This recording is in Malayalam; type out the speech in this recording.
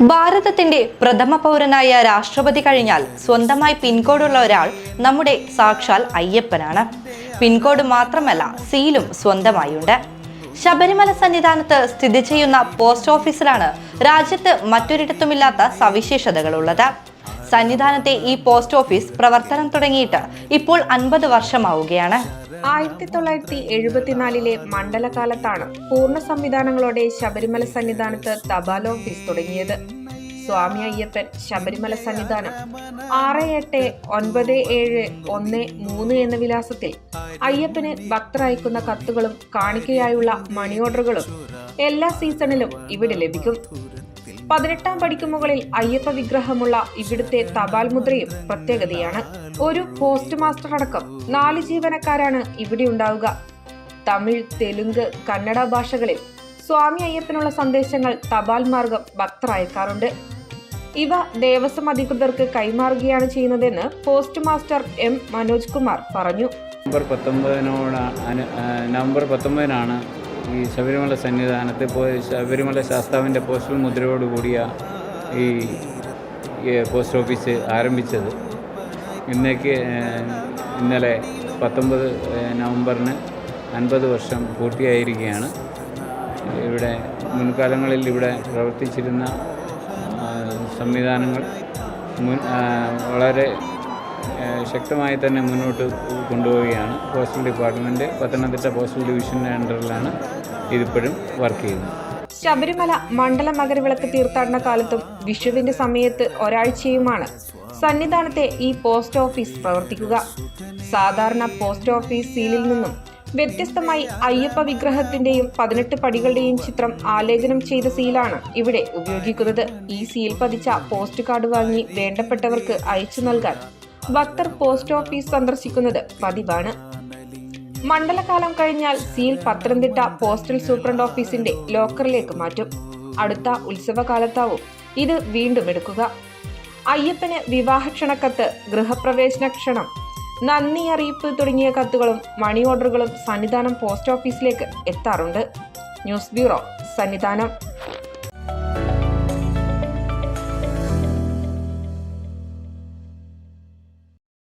ഭാരതത്തിന്റെ പ്രഥമ പൗരനായ രാഷ്ട്രപതി കഴിഞ്ഞാൽ സ്വന്തമായി പിൻകോഡുള്ള ഒരാൾ നമ്മുടെ സാക്ഷാൽ അയ്യപ്പനാണ്. പിൻകോഡ് മാത്രമല്ല സീലും സ്വന്തമായുണ്ട്. ശബരിമല സന്നിധാനത്ത് സ്ഥിതി ചെയ്യുന്ന പോസ്റ്റ് ഓഫീസിലാണ് രാജ്യത്ത് മറ്റൊരിടത്തുമില്ലാത്ത സവിശേഷതകളുള്ളത്. സന്നിധാനത്തെ ഈ പോസ്റ്റ് ഓഫീസ് പ്രവർത്തനം തുടങ്ങിയിട്ട് ഇപ്പോൾ അൻപത് വർഷമാവുകയാണ്. ആയിരത്തി തൊള്ളായിരത്തി എഴുപത്തിനാലിലെ മണ്ഡലകാലത്താണ് പൂർണ സംവിധാനങ്ങളോടെ ശബരിമല സന്നിധാനത്ത് തപാൽ ഓഫീസ് തുടങ്ങിയത്. സ്വാമി അയ്യപ്പൻ ശബരിമല സന്നിധാനം ആറ് എട്ട് ഒൻപത് ഏഴ് ഒന്ന് മൂന്ന് എന്ന വിലാസത്തിൽ അയ്യപ്പന് ഭക്തർ അയക്കുന്ന കത്തുകളും കാണിക്കയായുള്ള മണി ഓർഡറുകളും എല്ലാ സീസണിലും ഇവിടെ ലഭിക്കും. പതിനെട്ടാം പടിക്ക് മുകളിൽ അയ്യപ്പ വിഗ്രഹമുള്ള ഇവിടുത്തെ തപാൽ മുദ്രയും പ്രത്യേകതയാണ്. ഒരു പോസ്റ്റ് മാസ്റ്റർ അടക്കം നാല് ജീവനക്കാരാണ് ഇവിടെ ഉണ്ടാവുക. തമിഴ് തെലുങ്ക് കന്നഡ ഭാഷകളിൽ സ്വാമി അയ്യപ്പനുള്ള സന്ദേശങ്ങൾ തപാൽ മാർഗം ഭക്തർ അയക്കാറുണ്ട് ഇവ ദേവസ്വം അധികൃതർക്ക് കൈമാറുകയാണ് ചെയ്യുന്നതെന്ന് post master M Manoj Kumar പറഞ്ഞു. നമ്പർ പത്തൊമ്പതിനോട് നവംബർ പത്തൊമ്പതിനാണ് ഈ ശബരിമല സന്നിധാനത്ത് ശബരിമല ശാസ്താവിന്റെ പോസ്റ്റൽ മുദ്രയോട് കൂടിയ ഈ പോസ്റ്റ് ഓഫീസ് ആരംഭിച്ചത്. ഇന്നേക്ക് ഇന്നലെ പത്തൊമ്പത് നവംബറിന് അൻപത് വർഷം പൂർത്തിയായിരിക്കുകയാണ്. ഇവിടെ മുൻകാലങ്ങളിൽ ഇവിടെ പ്രവർത്തിച്ചിരുന്ന സംവിധാനങ്ങൾ മുൻ വളരെ ശക്തമായി തന്നെ മുന്നോട്ട് കൊണ്ടുപോവുകയാണ്. പോസ്റ്റൽ ഡിപ്പാർട്ട്മെന്റ് പത്തനംതിട്ട പോസ്റ്റൽ ഡിവിഷന്റെ അണ്ടറിലാണ് ഇതിപ്പോഴും വർക്ക് ചെയ്യുന്നു. ശബരിമല മണ്ഡല മകരവിളക്ക് തീർത്ഥാടന കാലത്തും വിഷുവിന്റെ സമയത്ത് ഒരാഴ്ചയുമാണ് സന്നിധാനത്തെ ഈ പോസ്റ്റ് ഓഫീസ് പ്രവർത്തിക്കുക. സാധാരണ പോസ്റ്റ് ഓഫീസ് സീലിൽ നിന്നും വ്യത്യസ്തമായി അയ്യപ്പ വിഗ്രഹത്തിന്റെയും പതിനെട്ട് പടികളുടെയും ചിത്രം ആലേഖനം ചെയ്ത സീലാണ് ഇവിടെ ഉപയോഗിക്കുന്നത്. ഈ സീൽ പതിച്ച പോസ്റ്റ് കാർഡ് വാങ്ങി വേണ്ടപ്പെട്ടവർക്ക് അയച്ചു നൽകാൻ ഭക്തർ പോസ്റ്റ് ഓഫീസ് സന്ദർശിക്കുന്നത് പതിവാണ്. മണ്ഡലകാലം കഴിഞ്ഞാൽ സീൽ പത്തനംതിട്ട പോസ്റ്റൽ സൂപ്രണ്ട് ഓഫീസിന്റെ ലോക്കറിലേക്ക് മാറ്റും. അടുത്ത ഉത്സവകാലത്താവും ഇത് വീണ്ടും എടുക്കുക. അയ്യപ്പന് വിവാഹക്ഷണക്കത്ത് ഗൃഹപ്രവേശന ക്ഷണം നന്ദി അറിയിപ്പ് തുടങ്ങിയ കത്തുകളും മണി ഓർഡറുകളും സന്നിധാനം പോസ്റ്റ് ഓഫീസിലേക്ക് എത്താറുണ്ട്. News bureau Sannidhanam.